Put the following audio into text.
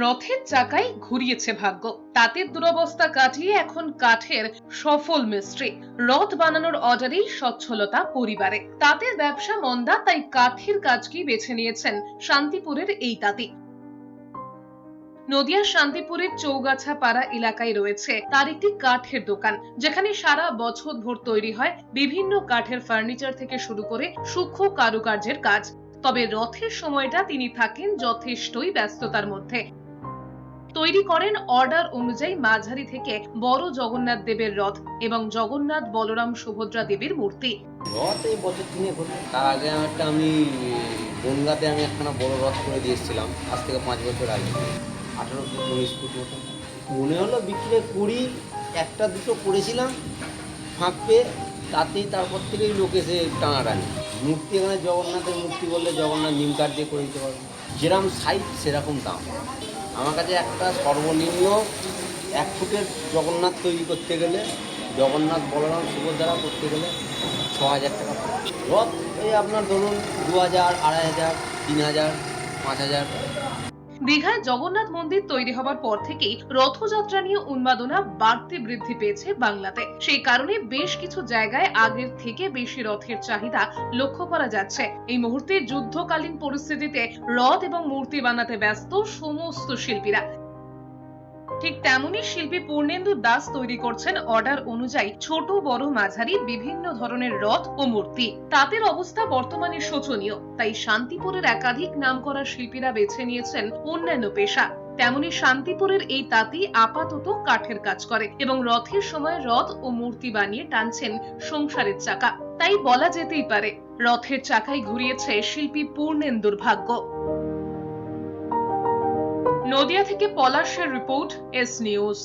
রথের চাকায় ঘুরিয়েছে ভাগ্য। তাঁতের দুরবস্থা কাটিয়ে এখন কাঠের সফল মিস্ত্রি। রথ বানানোর অর্ডারেই সচ্ছলতা পরিবারে। তাঁতের ব্যবসা মন্দা, তাই কাঠের কাজকেই বেছে নিয়েছেন শান্তিপুরের এই তাঁতি। নদিয়ার শান্তিপুরের চৌগাছা পাড়া এলাকায় রয়েছে তার একটি কাঠের দোকান, যেখানে সারা বছর ভোর তৈরি হয় বিভিন্ন কাঠের ফার্নিচার থেকে শুরু করে সূক্ষ্ম কারুকার্যের কাজ। তবে রথের সময়টা তিনি থাকেন যথেষ্টই ব্যস্ততার মধ্যে। তৈরি করেন অর্ডার অনুযায়ী মাঝারি থেকে বড় জগন্নাথ দেবের রথ এবং জগন্নাথ বলরাম সুভদ্রা দেবীর মূর্তি। রথ এই বছর তিনে তার আগে একটা আমি বনগাতে আমি একখানা বড় রথ করে দিয়ে এসেছিলাম, আজ থেকে পাঁচ বছর আগে। আঠারো ফুট, উনিশ ফুট মতো। মনে হলো বিক্রি করি, একটা দুটো করেছিলাম, ফাঁক পেয়ে তাতেই তারপর থেকেই লোক এসে টানাটানি। মূর্তি এখানে জগন্নাথের মূর্তি বললে জগন্নাথ নিম কাঠ দিয়ে করে দিতে পারবে। যেরকম সাইজ সেরকম দাম। আমার কাছে একটা সর্বনিম্ন এক ফুটের জগন্নাথ তৈরি করতে গেলে, জগন্নাথ বলরাম সুভদ্রা করতে গেলে ছ হাজার টাকা রথ এই আপনার ধরুন দু হাজার আড়াই হাজার তিন হাজার পাঁচ হাজার দীঘায় জগন্নাথ মন্দির তৈরি হবার পর থেকেই রথযাত্রা নিয়ে উন্মাদনা বাড়তি বৃদ্ধি পেয়েছে বাংলাতে। সেই কারণে বেশ কিছু জায়গায় আগের থেকে বেশি রথের চাহিদা লক্ষ্য করা যাচ্ছে। এই মুহূর্তে যুদ্ধকালীন পরিস্থিতিতে রথ এবং মূর্তি বানাতে ব্যস্ত সমস্ত শিল্পীরা। ঠিক তেমনই শিল্পী পূর্ণেন্দু দাস তৈরি করছেন অর্ডার অনুযায়ী ছোট, বড়, মাঝারি, বিভিন্ন ধরনের রথ ও মূর্তি। তাদের অবস্থা বর্তমানে শোচনীয়, তাই শান্তিপুরের একাধিক নাম করা শিল্পীরা বেছে নিয়েছেন অন্যান্য পেশা। তেমনি শান্তিপুরের এই তাঁতি আপাতত কাঠের কাজ করে এবং রথের সময় রথ ও মূর্তি বানিয়ে টানছেন সংসারের চাকা। তাই বলা যেতেই পারে, রথের চাকায় ঘুরিয়েছে শিল্পী পূর্ণেন্দুর ভাগ্য। নদিয়া থেকে পলাশের রিপোর্ট এস নিউজ।